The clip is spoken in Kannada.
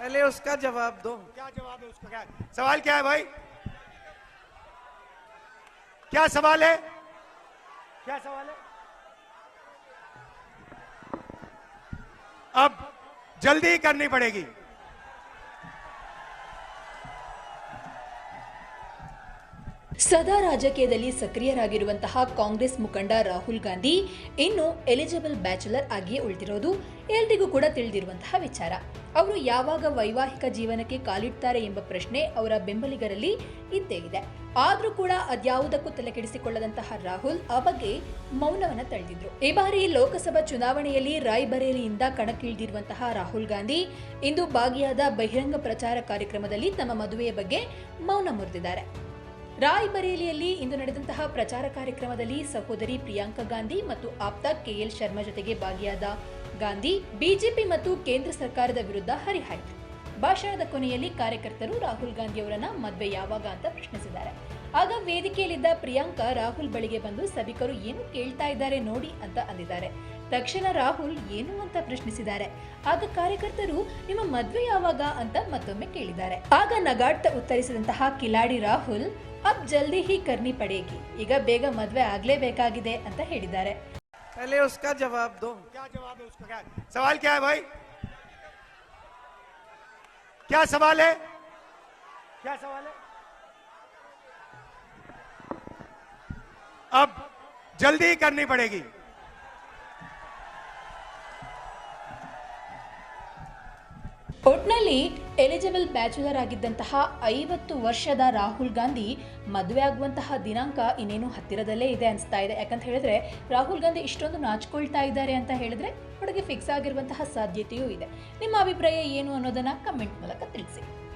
पहले उसका जवाब दो। क्या जवाब है उसका? क्या? सवाल क्या है भाई? क्या सवाल है? क्या सवाल है? अब जल्दी करनी पड़ेगी। ಸದಾ ರಾಜಕೀಯದಲ್ಲಿ ಸಕ್ರಿಯರಾಗಿರುವಂತಹ ಕಾಂಗ್ರೆಸ್ ಮುಖಂಡ ರಾಹುಲ್ ಗಾಂಧಿ ಇನ್ನು ಎಲಿಜಿಬಲ್ ಬ್ಯಾಚುಲರ್ ಆಗಿಯೇ ಉಳಿದಿರೋದು ಎಲ್ರಿಗೂ ಕೂಡ ತಿಳಿದಿರುವಂತಹ ವಿಚಾರ. ಅವರು ಯಾವಾಗ ವೈವಾಹಿಕ ಜೀವನಕ್ಕೆ ಕಾಲಿಡ್ತಾರೆ ಎಂಬ ಪ್ರಶ್ನೆ ಅವರ ಬೆಂಬಲಿಗರಲ್ಲಿ ಇದ್ದೇ ಇದೆ. ಆದರೂ ಕೂಡ ಅದ್ಯಾವುದಕ್ಕೂ ತಲೆಕೆಡಿಸಿಕೊಳ್ಳದಂತಹ ರಾಹುಲ್ ಆ ಬಗ್ಗೆ ಮೌನವನ್ನ ತಳೆದಿದ್ರು ಈ ಬಾರಿ ಲೋಕಸಭಾ ಚುನಾವಣೆಯಲ್ಲಿ ರಾಯ್ಬರೇಲಿಯಿಂದ ಕಣಕ್ಕಿಳಿದಿರುವಂತಹ ರಾಹುಲ್ ಗಾಂಧಿ ಇಂದು ಭಾಗಿಯಾದ ಬಹಿರಂಗ ಪ್ರಚಾರ ಕಾರ್ಯಕ್ರಮದಲ್ಲಿ ತಮ್ಮ ಮದುವೆಯ ಬಗ್ಗೆ ಮೌನ ಮುರಿದಿದ್ದಾರೆ. ರಾಯ್ಬರೇಲಿಯಲ್ಲಿ ಇಂದು ನಡೆದಂತಹ ಪ್ರಚಾರ ಕಾರ್ಯಕ್ರಮದಲ್ಲಿ ಸಹೋದರಿ ಪ್ರಿಯಾಂಕಾ ಗಾಂಧಿ ಮತ್ತು ಆಪ್ತ ಕೆಎಲ್ ಶರ್ಮಾ ಜೊತೆಗೆ ಭಾಗಿಯಾದ ಗಾಂಧಿ, ಬಿಜೆಪಿ ಮತ್ತು ಕೇಂದ್ರ ಸರ್ಕಾರದ ವಿರುದ್ಧ ಹರಿಹಾಯ್ತು ಭಾಷಣದ ಕೊನೆಯಲ್ಲಿ ಕಾರ್ಯಕರ್ತರು ರಾಹುಲ್ ಗಾಂಧಿ ಅವರನ್ನ ಮದ್ವೆ ಯಾವಾಗ ಅಂತ ಪ್ರಶ್ನಿಸಿದ್ದಾರೆ. ಆಗ ವೇದಿಕೆಯಲ್ಲಿದ್ದ ಪ್ರಿಯಾಂಕಾ ರಾಹುಲ್ ಬಳಿಗೆ ಬಂದು ಸಭಿಕರು ಏನು ಕೇಳ್ತಾ ಇದ್ದಾರೆ ನೋಡಿ ಅಂತ ಅಂದಿದ್ದಾರೆ. ತಕ್ಷಣ ರಾಹುಲ್ ಏನು ಅಂತ ಪ್ರಶ್ನಿಸಿದ್ದಾರೆ ಆಗ ಕಾರ್ಯಕರ್ತರು ನಿಮ್ಮ ಮದ್ವೆ ಯಾವಾಗ ಅಂತ ಮತ್ತೊಮ್ಮೆ ಕೇಳಿದ್ದಾರೆ ಆಗ ನಗಾಡ್ತಾ ಉತ್ತರಿಸಿದಂತಹ ಕಿಲಾಡಿ ರಾಹುಲ್ ಅಬ್ ಜಲ್ದಿ ಹಿ ಕರ್ನಿ ಪಡೇಗಿ ಈಗ ಬೇಗ ಮದ್ವೆ ಆಗ್ಲೇಬೇಕಾಗಿದೆ ಅಂತ ಹೇಳಿದ್ದಾರೆ पहले उसका जवाब दो क्या जवाब है उसका क्या सवाल क्या है भाई क्या सवाल है क्या सवाल है अब जल्दी करनी पड़ेगी ಒಟ್ನಲ್ಲಿ ಎಲಿಜಿಬಲ್ ಬ್ಯಾಚುಲರ್ ಆಗಿದ್ದಂತಹ ಐವತ್ತು ವರ್ಷದ ರಾಹುಲ್ ಗಾಂಧಿ ಮದುವೆ ಆಗುವಂತಹ ದಿನಾಂಕ ಇನ್ನೇನು ಹತ್ತಿರದಲ್ಲೇ ಇದೆ ಅನಿಸ್ತಾ ಇದೆ. ಯಾಕಂತ ಹೇಳಿದ್ರೆ, ರಾಹುಲ್ ಗಾಂಧಿ ಇಷ್ಟೊಂದು ನಾಚ್ಕೊಳ್ತಾ ಇದ್ದಾರೆ ಅಂತ ಹೇಳಿದ್ರೆ ಹುಡುಗಿ ಫಿಕ್ಸ್ ಆಗಿರುವಂತಹ ಸಾಧ್ಯತೆಯೂ ಇದೆ. ನಿಮ್ಮ ಅಭಿಪ್ರಾಯ ಏನು ಅನ್ನೋದನ್ನ ಕಮೆಂಟ್ ಮೂಲಕ ತಿಳಿಸಿ.